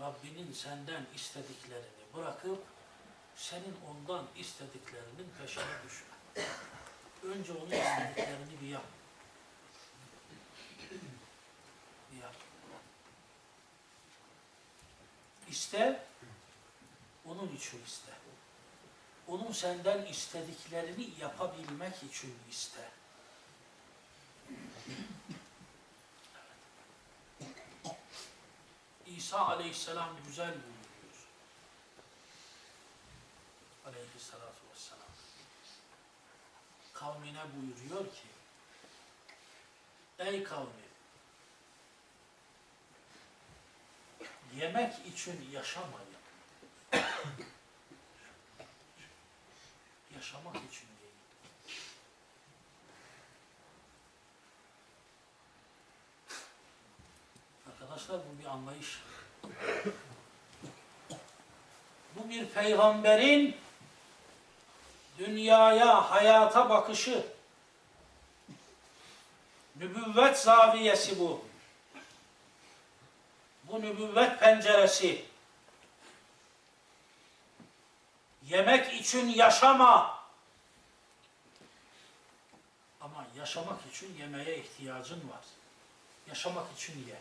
Rabbinin senden istediklerini bırakıp senin ondan istediklerinin peşine düşme. Önce onun istediklerini bir yap. Bir yap. İste, onun için iste. Onun senden istediklerini yapabilmek için iste. İsa aleyhisselam güzel buyuruyor. Aleyhissalatu vesselam. Kavmine buyuruyor ki, Ey kavmim, yemek için yaşamayın. Yaşamak için değil. Arkadaşlar bu bir anlayış. Bu bir peygamberin dünyaya, hayata bakışı. Nübüvvet zaviyesi bu. Bu nübüvvet penceresi. Yemek için yaşama. Ama yaşamak için yemeğe ihtiyacın var. Yaşamak için ye.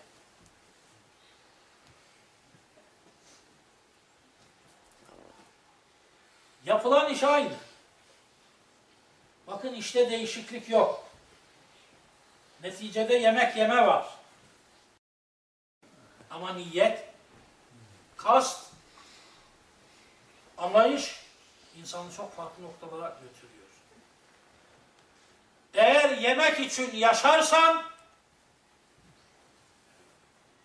Yapılan iş aynı. Bakın işte değişiklik yok. Neticede yemek yeme var. Ama niyet, kast, anlayış insanı çok farklı noktalara götürüyor. Eğer yemek için yaşarsan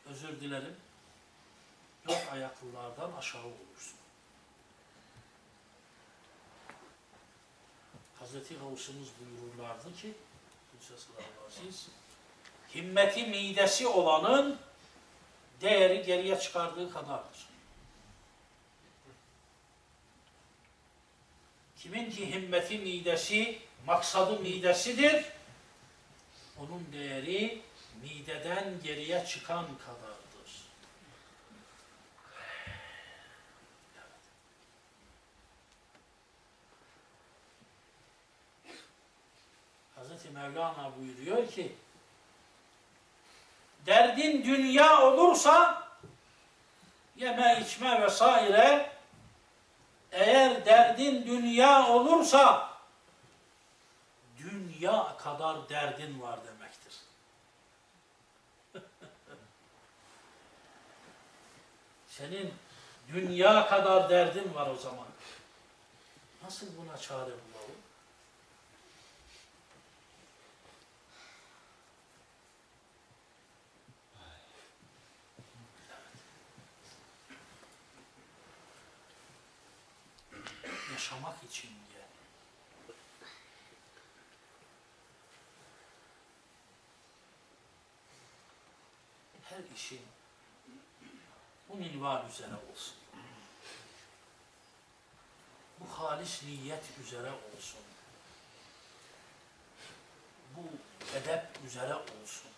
özür dilerim dört ayaklılardan aşağı olursun. Hazreti Gavsımız buyururlardı ki siz himmeti midesi olanın değeri geriye çıkardığı kadardır. Kimin ki himmeti midesi, maksadı midesidir, onun değeri mideden geriye çıkan kadardır. Hazreti Mevlana buyuruyor ki, derdin dünya olursa, yeme içme vesaire, eğer derdin dünya olursa, dünya kadar derdin var demektir. Senin dünya kadar derdin var o zaman. Nasıl buna çare bulalım? Yaşamak için ye. Her işin bu minval üzere olsun. Bu halis niyet üzere olsun. Bu edep üzere olsun.